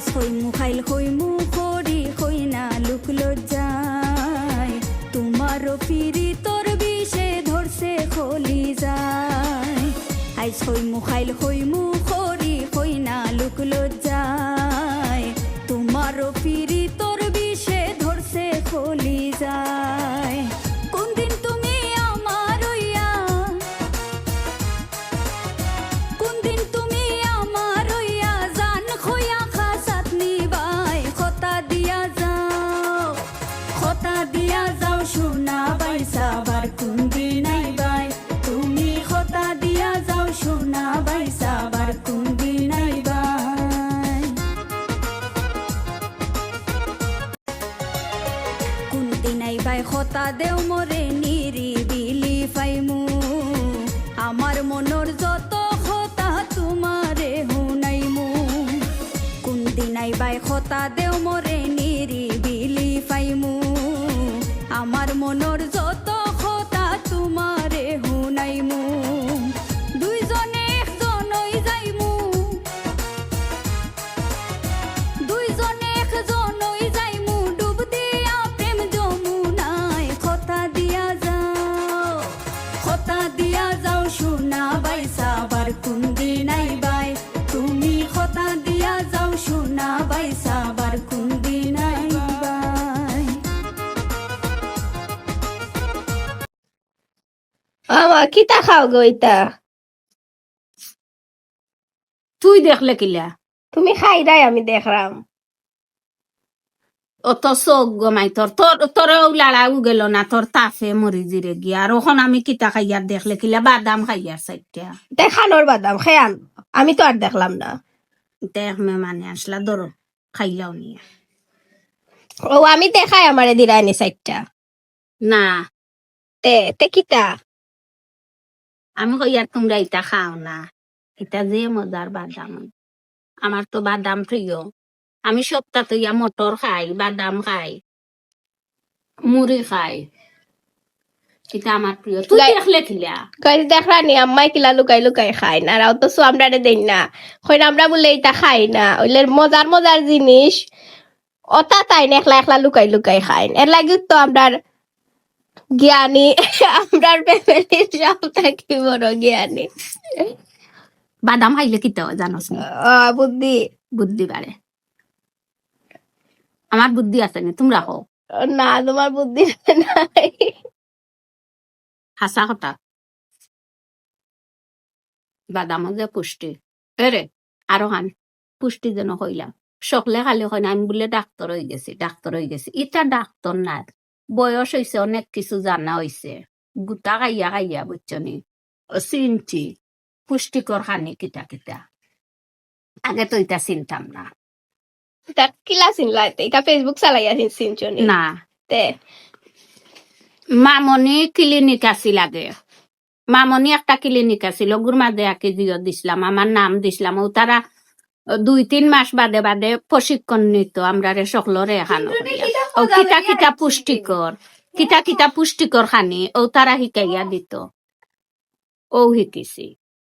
আইস হই মুখাইল, হই মুখরি, হই না লুক লজ্জায়। তোমারও পিরি তোর বিষে ধরছে খলি যায়। আইস হই মুখাইল, হই মুখরি, হই না লুক লজ্জায়। তোমারও পিরি তোর বিষে ধরছে খলি যায়। দিন হতা দেও মরে নিরিবিলি পাইমু আমার মনৰ যত হতা তোমারে হুনাইমু। কোন দিন আইবাই হতা দেও মরে নিরিবিলি পাইমু আমার মনৰ যত তুমি খতা দিয়া যাও সোনা বাই সাবার কিতা খাও গো ইতা? তুই দেখলে কিলা? তুমি খাই দাই আমি দেখলাম। অত চোখ গমাই তোর তোর তোরেও লাড়াও গেল না তোর তাফে মরি জিরে গিয়া আর ওখন আমি কিতা খাইয়ার দেখলে কিলা বাদাম খাইয়ার সাইডটা দেখানোর বাদাম খেয়ান আমি তো আর দেখলাম না দেখ মে মানে আসলা ধরো খাইলাও নিয়ে ও আমি দেখাই আমারে দিরাইনি সাইডটা না তে তে কিতা আমি কইয়ার তোমরা এটা খাও না এটা যে মজার বাদাম আমার তো বাদাম প্রিয় আমি সপ্তাহ ইয়া মটর খাই বাদাম খাই মুড়ি খাই। এটা আমার প্রিয়। তুই দেখলে কিলা? কইছে দেখরানি আম্মাই কিলা লুকাই লুকাই খাই না আর তো সু আমরা দেই না। কইন আমরা বলে এটা খাই না। ওইলে মজার মজার জিনিস অতা তাই না একলা একলা লুকাই লুকাই খাই এর লাগি তো আমরা জ্ঞানী আমরার ফ্যামিলির সব থাকি বড় জ্ঞানী। বাদাম খাইলে কিতা জানোস বুদ্ধি। বুদ্ধি বাড়ে। আমার বুদ্ধি আছে না তোমরা হো না তোমার বুদ্ধি নাই। হাসা কথা বাদাম যে পুষ্টি। এরে আরও হান পুষ্টি যেন হইলাম সকলে খালি হয় না আমি বলে ডাক্তার হয়ে গেছি ডাক্তার হয়ে গেছি। ইটা ডাক্তার না বয়স হয়েছে অনেক কিছু জানা হয়েছে গোটা খাইয়া খাইয়া বুঝছনি চিনছি পুষ্টিকর খানি কিতা কিতা। আগে তো এটা চিনতাম না। চিনচনি না তে মামনি ক্লিনিক আছিল আগে মামনি একটা ক্লিনিক আছিল ওগুর মাঝে দিছিলাম আমার নাম দিছিলাম ও তারা দুই তিন মাস বাদে বাদে প্রশিক্ষণ নিত আমরা রে সকলরে এখানো ও কিতা কিতা পুষ্টিকর কিতা কিতা পুষ্টিকর খানি ও তারা শিকাইয়া দিত ও শিকিছি